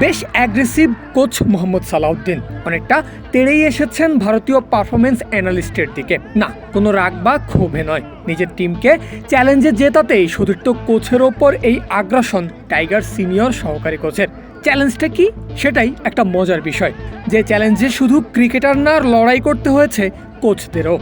বেশ aggressive coach Mohammad Salauddin. অনেকটা তেড়েই এসেছেন ভারতীয় পারফরমেন্স অ্যানালিস্টের দিকে। না, কোনো রাগ বা ক্ষোভে নয়। নিজের টিমকে চ্যালেঞ্জে জেতাতেই সতীর্থ কোচের ওপর এই আগ্রাসন টাইগার সিনিয়র সহকারী কোচের চ্যালেঞ্জটা কি? সেটাই একটা মজার বিষয়। যে চ্যালেঞ্জে শুধু ক্রিকেটার না লড়াই করতে হয়েছে কোচদেরও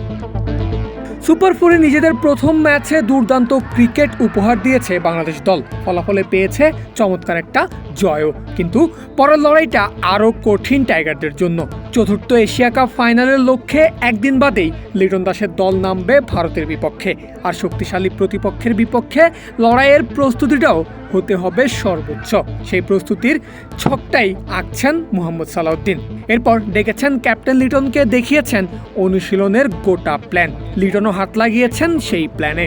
সুপার ফোরে নিজেদের প্রথম ম্যাচে দুর্দান্ত ক্রিকেট উপহার দিয়েছে বাংলাদেশ দল। ফলাফলে পেয়েছে চমৎকার একটা জয়ও। কিন্তু পরের লড়াইটা আরও কঠিন টাইগারদের জন্য। চতুর্থ এশিয়া কাপ ফাইনালের লক্ষ্যে একদিন বাদেই লিটন দাসের দল নামবে ভারতের বিপক্ষে। আর শক্তিশালী প্রতিপক্ষের বিপক্ষে লড়াইয়ের প্রস্তুতিটাও হতে হবে সর্বোচ্চ। সেই প্রস্তুতির ছকটাই আঁকছেন মোহাম্মদ সালাউদ্দিন। এরপর ডেকেছেন ক্যাপ্টেন লিটনকে দেখিয়েছেন অনুশীলনের গোটা প্ল্যান। লিটনও হাত লাগিয়েছেন সেই প্ল্যানে।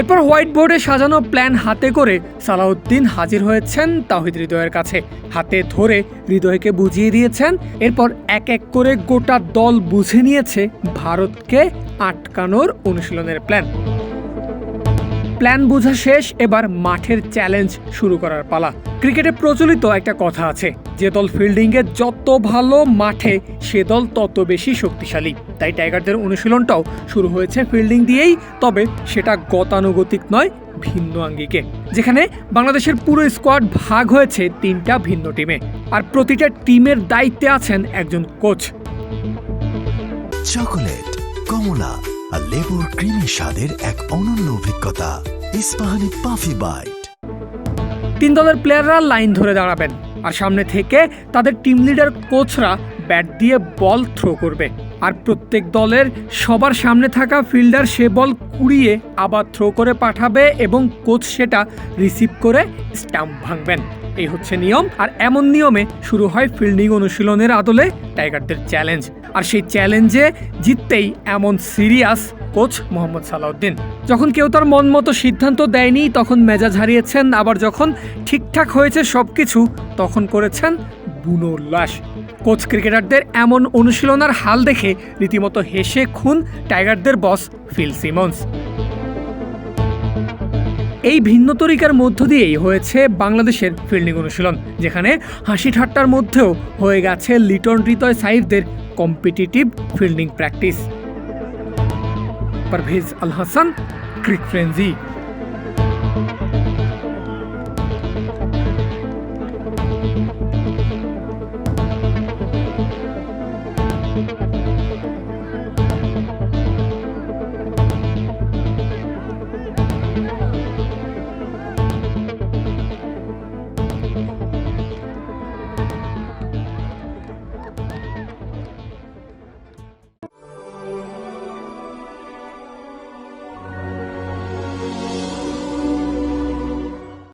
এরপর হোয়াইট বোর্ডে সাজানো প্ল্যান হাতে করে সালাউদ্দিন হাজির হয়েছেন তাহিদ হৃদয়ের কাছে। হাতে ধরে হৃদয়কে বুঝিয়ে দিয়েছেন, এরপর এক এক করে গোটা দল বুঝে নিয়েছে ভারতকে আটকানোর অনুশীলনের প্ল্যান। প্ল্যান বোঝা শেষ, এবার মাঠের চ্যালেঞ্জ শুরু করার পালা। ক্রিকেটে প্রচলিত একটা কথা আছে, যে দল ফিল্ডিংয়ে যত ভালো মাঠে, সে দল তত বেশি শক্তিশালী। তাই টাইগারদের অনুশীলনটাও শুরু হয়েছে ফিল্ডিং দিয়েই, তবে সেটা গতানুগতিক নয়, ভিন্ন আঙ্গিকে। যেখানে বাংলাদেশের পুরো স্কোয়াড ভাগ হয়েছে তিনটা ভিন্ন টিমে, আর প্রতিটা টিমের দায়িত্বে আছেন একজন কোচ। চকোলেট, কমলা আর লেবুর ক্রিমি স্বাদের এক অনন্য অভিজ্ঞতা, ইস্পাহানি পাফি বাইট। তিন দলের প্লেয়াররা লাইন ধরে দাঁড়াবেন, আর সামনে থেকে তাদের টিম লিডার কোচরা ব্যাট দিয়ে বল থ্রো করবে। আর প্রত্যেক দলের সবার সামনে থাকা ফিল্ডার সে বল কুড়িয়ে আবার থ্রো করে পাঠাবে এবং কোচ সেটা রিসিভ করে স্টাম্প ভাঙবেন। এই হচ্ছে নিয়ম, আর এমন নিয়মে শুরু হয় ফিল্ডিং অনুশীলনের আদলে টাইগারদের চ্যালেঞ্জ আর সেই চ্যালেঞ্জে জিততেই এমন সিরিয়াস কোচ মোহাম্মদ সালাউদ্দিন। যখন কেউ তার মন মতো সিদ্ধান্ত দেয়নি, তখন মেজাজ হারিয়েছেন, আবার যখন ঠিকঠাক হয়েছে সব কিছু তখন করেছেন বুনো উল্লাস। কোচ ক্রিকেটারদের এমন অনুশীলনার হাল দেখে রীতিমতো হেসে খুন টাইগারদের বস ফিল সিমন্স। এই ভিন্ন তরিকার মধ্য দিয়েই হয়েছে বাংলাদেশের ফিল্ডিং অনুশীলন, যেখানে হাসি ঠাট্টার মধ্যেও হয়ে গেছে Liton Hriday সাইফদের competitive fielding practice. Parvez Al Hasan, Cric Frenzy